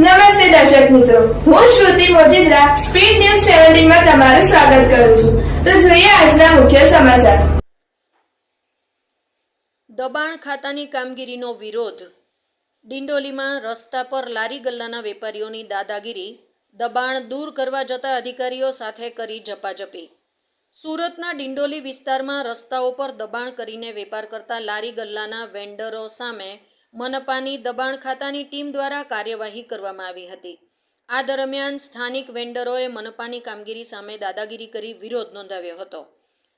નમસ્તે દર્શક મિત્રો. હું શ્રુતિ મોજીદ્રા, સ્પીડ ન્યૂઝ સેવન્ટીનમાં તમારું સ્વાગત કરું છું. તો જોઈએ આજના મુખ્ય સમાચાર. દબાણ ખાતાની કામગીરીનો વિરોધ. ડિંડોલીમાં રસ્તા પર લારી ગલ્લાના વેપારીઓની દાદાગીરી. દબાણ દૂર કરવા જતા અધિકારીઓ સાથે કરી ઝપાઝપી. સુરતના ડિંડોલી વિસ્તારમાં રસ્તાઓ પર દબાણ કરીને વેપાર કરતા લારી ગલ્લાના વેન્ડરો સામે મનપાની દબાણ ખાતાની ટીમ દ્વારા કાર્યવાહી કરવામાં આવી હતી. આ દરમિયાન સ્થાનિક વેન્ડરોએ મનપાની કામગીરી સામે દાદાગીરી કરી વિરોધ નોંધાવ્યો હતો.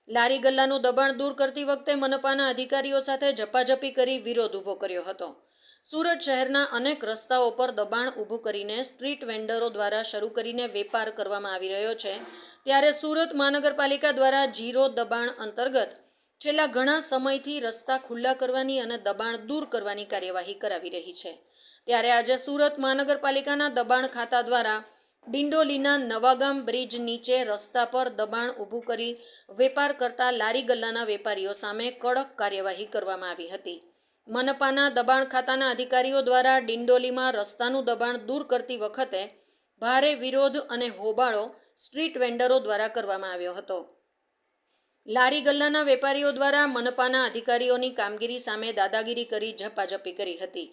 લારી ગલ્લાનું દબાણ દૂર કરતી વખતે મનપાના અધિકારીઓ સાથે ઝપાઝપી કરી વિરોધ ઊભો કર્યો હતો. સુરત શહેરના અનેક રસ્તાઓ પર દબાણ ઊભું કરીને સ્ટ્રીટ વેન્ડરો દ્વારા શરૂ કરીને વેપાર કરવામાં આવી રહ્યો છે. ત્યારે સુરત મહાનગરપાલિકા દ્વારા જીરો દબાણ અંતર્ગત છેલ્લા ઘણા સમયથી રસ્તા ખુલ્લા કરવાની અને દબાણ દૂર કરવાની કાર્યવાહી કરાવી રહી છે. ત્યારે આજે સુરત મહાનગરપાલિકાના દબાણ ખાતા દ્વારા ડિંડોલીના નવાગામ બ્રિજ નીચે રસ્તા પર દબાણ ઊભું કરી વેપાર કરતા લારી ગલ્લાના વેપારીઓ સામે કડક કાર્યવાહી કરવામાં આવી હતી. મનપાના દબાણ ખાતાના અધિકારીઓ દ્વારા ડિંડોલીમાં રસ્તાનું દબાણ દૂર કરતી વખતે ભારે વિરોધ અને હોબાળો સ્ટ્રીટ વેન્ડરો દ્વારા કરવામાં આવ્યો હતો. લારી ગલ્લાના વેપારીઓ દ્વારા મનપાના અધિકારીઓની કામગીરી સામે દાદાગીરી કરી ઝપાઝપી કરી હતી.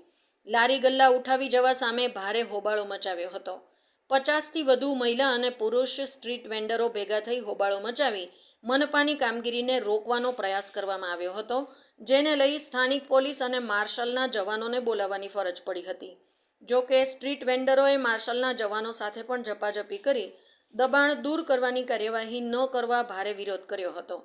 લારી ગલ્લા ઉઠાવી જવા સામે ભારે હોબાળો મચાવ્યો હતો. પચાસથી વધુ મહિલા અને પુરુષ સ્ટ્રીટ વેન્ડરો ભેગા થઈ હોબાળો મચાવી મનપાની કામગીરીને રોકવાનો પ્રયાસ કરવામાં આવ્યો હતો, જેને લઈ સ્થાનિક પોલીસ અને માર્શલના જવાનોને બોલાવવાની ફરજ પડી હતી. જો કે સ્ટ્રીટ વેન્ડરોએ માર્શલના જવાનો સાથે પણ ઝપાઝપી કરી દબાણ દૂર કરવાની કાર્યવાહી ન કરવા ભારે વિરોધ કર્યો હતો.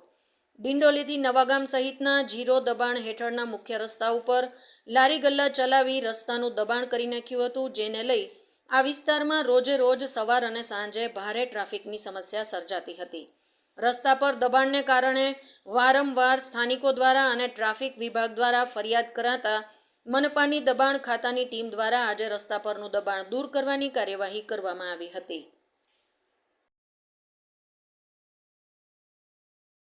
દિંડોલીથી નવાગામ સહિતના જીરો દબાણ હેઠળના મુખ્ય રસ્તા ઉપર લારી ગલ્લા ચલાવી રસ્તાનું દબાણ કરી નાખ્યું હતું, જેને લઈ આ વિસ્તારમાં રોજે રોજ સવાર અને સાંજે ભારે ટ્રાફિકની સમસ્યા સર્જાતી હતી. રસ્તા પર દબાણને કારણે વારંવાર સ્થાનિકો દ્વારા અને ટ્રાફિક વિભાગ દ્વારા ફરિયાદ કરાતા મનપાની દબાણ ખાતાની ટીમ દ્વારા આજે રસ્તા પરનું દબાણ દૂર કરવાની કાર્યવાહી કરવામાં આવી હતી.